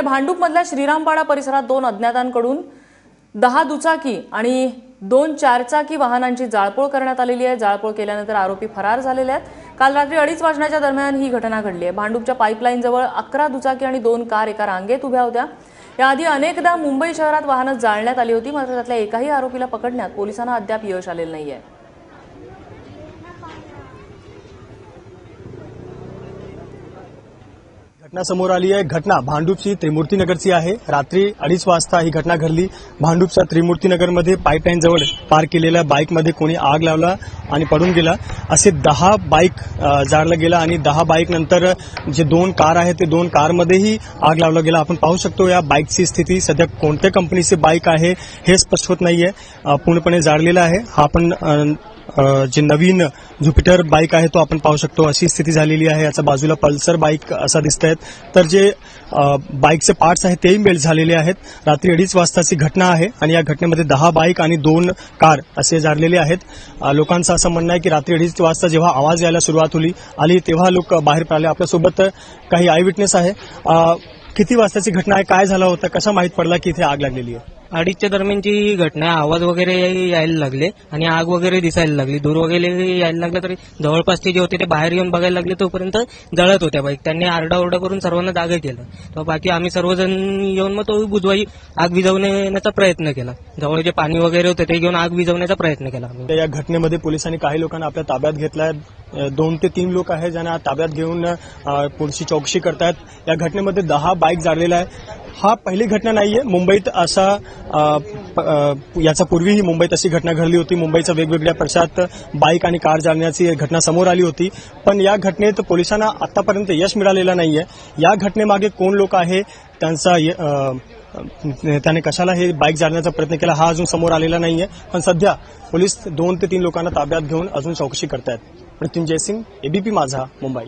इकडे भांडूपमधल्या श्रीरामपाडा परिसरात दोन अज्ञातांकडून दहा दुचाकी आणि दोन चारचाकी वाहनांची जाळपोळ करण्यात आलेली आहे. जाळपोळ केल्यानंतर आरोपी फरार झालेले आहेत. काल रात्री अडीच वाजण्याच्या दरम्यान ही घटना घडली आहे. भांडूपच्या पाईपलाईनजवळ अकरा दुचाकी आणि दोन कार एका रांगेत उभ्या होत्या. याआधी अनेकदा मुंबई शहरात वाहनं जाळण्यात आली होती मात्र त्यातल्या एकाही आरोपीला पकडण्यात पोलिसांना अद्याप यश आलेलं नाही आहे घटना समोर आली आहे. घटना भांडूपची त्रिमूर्तीनगरची आहे. रात्री अडीच वाजता ही घटना घडली. भांडूपच्या त्रिमूर्तीनगरमध्ये पाईपलाईन जवळ पार्क केलेल्या बाईकमध्ये कोणी आग लावला आणि पडून गेला. असे दहा बाईक जाळला जाळलं गेला आणि दहा बाईक नंतर जे दोन कार आहेत ते दोन कारमध्येही आग लावला गेला. आपण पाहू शकतो या बाईकची स्थिती. सध्या कोणत्या कंपनीची बाईक आहे हे स्पष्ट होत नाहीये. पूर्णपणे जाळलेला आहे. हा आपण जे नवीन ज्युपिटर बाईक आहे तो आपण पाहू शकतो. अशी स्थिती झालेली आहे. याचा बाजूला पल्सर बाईक असा दिसत आहेत तर जे बाईकचे पार्ट्स आहेत तेही मेल्ट झालेले आहेत. रात्री अडीच वाजताची घटना आहे आणि या घटनेमध्ये दहा बाईक आणि दोन कार असे झालेले आहेत. लोकांचं असं म्हणणं आहे की रात्री अडीच वाजता जेव्हा आवाज यायला सुरुवात होली आली तेव्हा लोक बाहेर पडले. आपल्यासोबत काही आय विटनेस आहे. किती वाजताची घटना आहे? काय झालं होतं? कसा माहीत पडला की इथे आग लागलेली आहे? अडीचच्या दरम्यानची ही घटना आहे. आवाज वगैरे यायला लागले आणि आग वगैरे दिसायला लागली. दूर वगैरे यायला लागलं तरी जवळपासचे जे होते ते बाहेर येऊन बघायला लागले तोपर्यंत जळत होत्या बाईक. त्यांनी आरडाओरडा करून सर्वांना जागा केलं. तर बाकी आम्ही सर्वजण येऊन मग तो बुधवारी आग विझवण्याचा प्रयत्न केला. जवळ जे पाणी वगैरे होते ते घेऊन आग विझवण्याचा प्रयत्न केला आम्ही. या घटनेमध्ये पोलिसांनी काही लोकांना आपल्या ताब्यात घेतलाय. अ, दोन ते तीन लोक आहेत ज्यांना ताब्यात घेऊन अ, पुढची चौकशी करतायत. या घटनेमध्ये दहा बाईक जाळलेल्या आहे हा पहिली घटना नाहीये. मुंबईत असा याचा प- याच्या पूर्वीही मुंबईत अशी घटना घडली होती. मुंबईच्या वेगवेगळ्या प्रशात बाईक आणि कार जाळण्याची घटना समोर आली होती. पण या घटनेत पोलिसांना आतापर्यंत यश मिळालेलं नाहीये. या घटनेमागे कोण लोक आहे त्यांचा य- त्याने कशाला हे बाईक जाळण्याचा प्रयत्न केला हा अजून समोर आलेला नाहीये. पण सध्या पोलीस दोन ते तीन लोकांना ताब्यात घेऊन अजून चौकशी करतायत. मृत्युंजय सिंग एबीपी माझा मुंबई.